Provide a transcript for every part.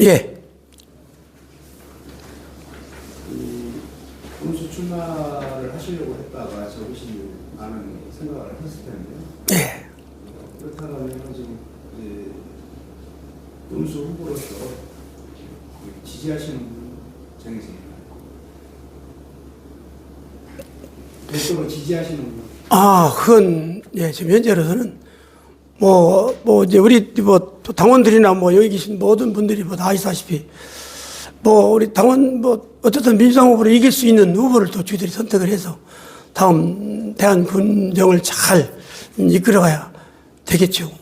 예. 군수 출마를 하시려고 했다가 적으시는 생각을 했을 텐데요. 예. 그렇다면 지금 이제 군수 후보로서 지지하시는 분 정해집니다. 대통령 지지하시는 분. 아, 그건, 예, 지금 현재로서는, 뭐, 뭐, 이제 우리, 뭐, 또 당원들이나 뭐, 여기 계신 모든 분들이 뭐, 다 아시다시피, 뭐, 우리 당원, 뭐, 어쨌든 민주당 후보를 이길 수 있는 후보를 또 저희들이 선택을 해서, 다음 대한 군정을 잘 이끌어가야 되겠죠.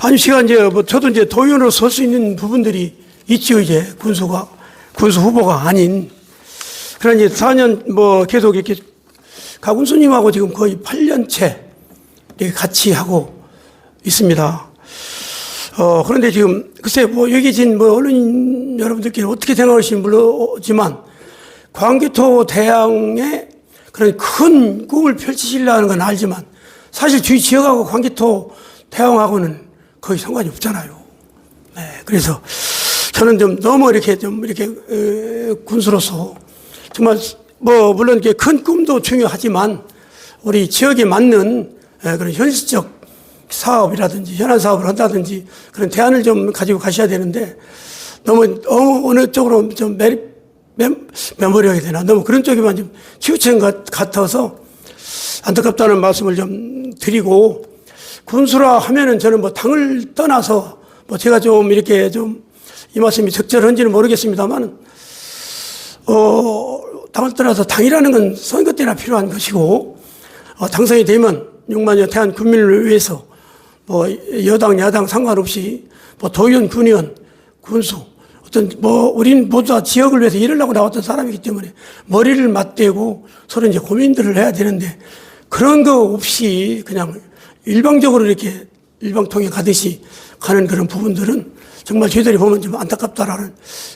아니, 시간 이제, 뭐, 저도 이제 도의원으로 설 수 있는 부분들이 있지요, 이제, 군수가, 군수 후보가 아닌. 그러나 이제 4년 뭐 계속 이렇게 가군수님하고 지금 거의 8년째 이렇게 같이 하고 있습니다. 어, 그런데 지금 글쎄 뭐 여기 계신 뭐 언론인 여러분들께는 어떻게 생각하시는지 모르지만 광개토 대항의 그런 큰 꿈을 펼치시려는 건 알지만 사실 주위 지역하고 광개토 대항하고는 거의 상관이 없잖아요. 네, 그래서 저는 좀 너무 이렇게 좀 이렇게 어, 군수로서 정말 뭐 물론 이렇게 큰 꿈도 중요하지만 우리 지역에 맞는 에, 그런 현실적 사업이라든지 현안 사업을 한다든지 그런 대안을 좀 가지고 가셔야 되는데 너무 어느, 쪽으로 좀 매립 매- 매몰하게 되나 너무 그런 쪽에만 좀 치우친 것 같아서 안타깝다는 말씀을 좀 드리고 군수라 하면은 저는 뭐 당을 떠나서 뭐 제가 좀 이렇게 좀 이 말씀이 적절한지는 모르겠습니다만 어, 당을 떠나서 당이라는 건 선거 때나 필요한 것이고, 어, 당선이 되면 6만여 태안 국민을 위해서 뭐 여당, 야당 상관없이 뭐 도의원, 군의원, 군수, 어떤 뭐 우리는 모두 다 지역을 위해서 일을 하고 나왔던 사람이기 때문에 머리를 맞대고 서로 이제 고민들을 해야 되는데 그런 거 없이 그냥 일방적으로 이렇게 일방통에 가듯이 가는 그런 부분들은 정말 저희들이 보면 좀 안타깝다라는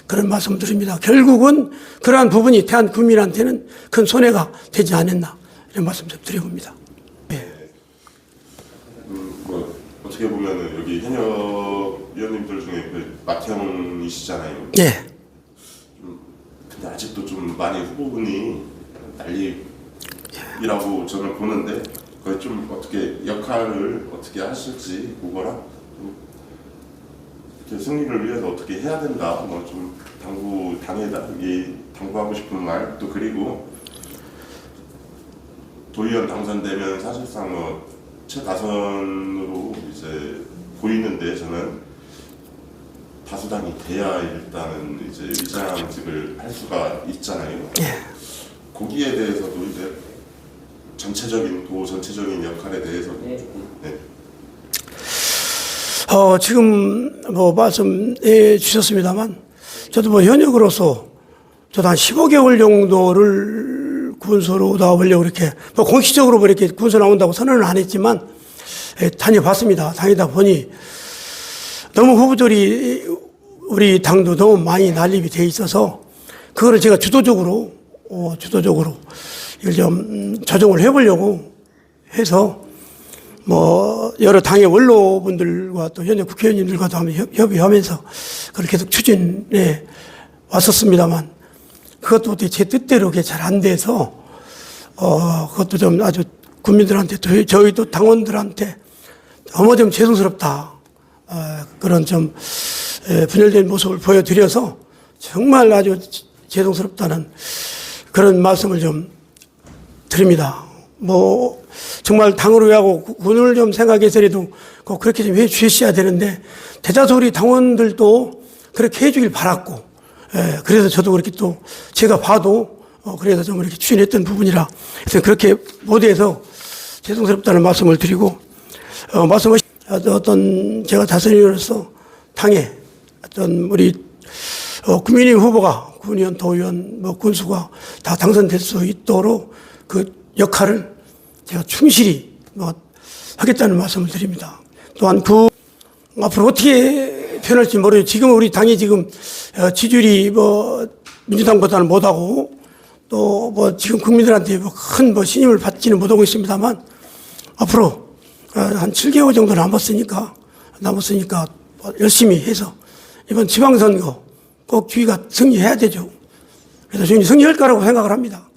그런 말씀 드립니다. 결국은 그러한 부분이 대한 국민한테는 큰 손해가 되지 않았나 이런 말씀 좀 드려봅니다. 예. 음, 뭐 어떻게 보면은 여기 현역 위원님들 중에 그 마태형이시잖아요. 예. 근데 아직도 좀 많이 후보군이 난리라고 저는 보는데 그걸 좀 어떻게 역할을 어떻게 하실지 그거랑 좀 이렇게 승리를 위해서 어떻게 해야 된다 뭐 좀 당부 당에다 이 당부하고 싶은 말 또 그리고 도의원 당선되면 사실상 뭐 최다선으로 이제 보이는데 저는 다수당이 돼야 일단은 이제 위장직을 할 수가 있잖아요. 예. 거기에 대해서도 이제 전체적인 도 전체적인 역할에 대해서도 조금 네. 어, 지금 뭐 말씀해 주셨습니다만 저도 뭐 현역으로서 저도 한 15개월 정도를 군소로 나오려고 이렇게 뭐 공식적으로 뭐 이렇게 군소 나온다고 선언을 안 했지만 예, 다녀봤습니다. 다니다 보니 너무 후보들이 우리 당도 너무 많이 난립이 돼 있어서 그거를 제가 주도적으로 어, 주도적으로 이걸 좀 음, 조정을 해보려고 해서 뭐 여러 당의 원로분들과 또 현역 국회의원님들과도 협의하면서 그걸 계속 추진해 왔었습니다만 그것도 어떻게 제 뜻대로 그게 잘 안 돼서 어 그것도 좀 아주 국민들한테 또 저희도 당원들한테 너무 좀 죄송스럽다 어, 그런 좀 에, 분열된 모습을 보여드려서 정말 아주 죄송스럽다는 그런 말씀을 좀 드립니다. 뭐 정말 당을 위하고 군을 좀 생각해서라도 꼭 그렇게 좀 해주셔야 되는데 우리 당원들도 그렇게 해주길 바랐고 예, 그래서 저도 그렇게 또 제가 봐도 어, 그래서 좀 이렇게 추진했던 부분이라 그래서 그렇게 못해서 죄송스럽다는 말씀을 드리고 어, 말씀하신 어떤 제가 다선의원으로서 당에 어떤 우리 어, 국민의힘 후보가 군의원, 도의원, 뭐 군수가 다 당선될 수 있도록 그 역할을 제가 충실히 뭐 하겠다는 말씀을 드립니다. 또한 그 앞으로 어떻게 변할지 모르요 지금 우리 당이 지금 어, 지지율이 뭐 민주당보다는 못하고 또 뭐 지금 국민들한테 뭐큰뭐 신임을 받지는 못하고 있습니다만 앞으로 어, 한 7개월 정도 남았으니까 남았으니까 열심히 해서 이번 지방선거 꼭 주의가 승리해야 되죠. 그래서 주인이 승리할 거라고 생각을 합니다.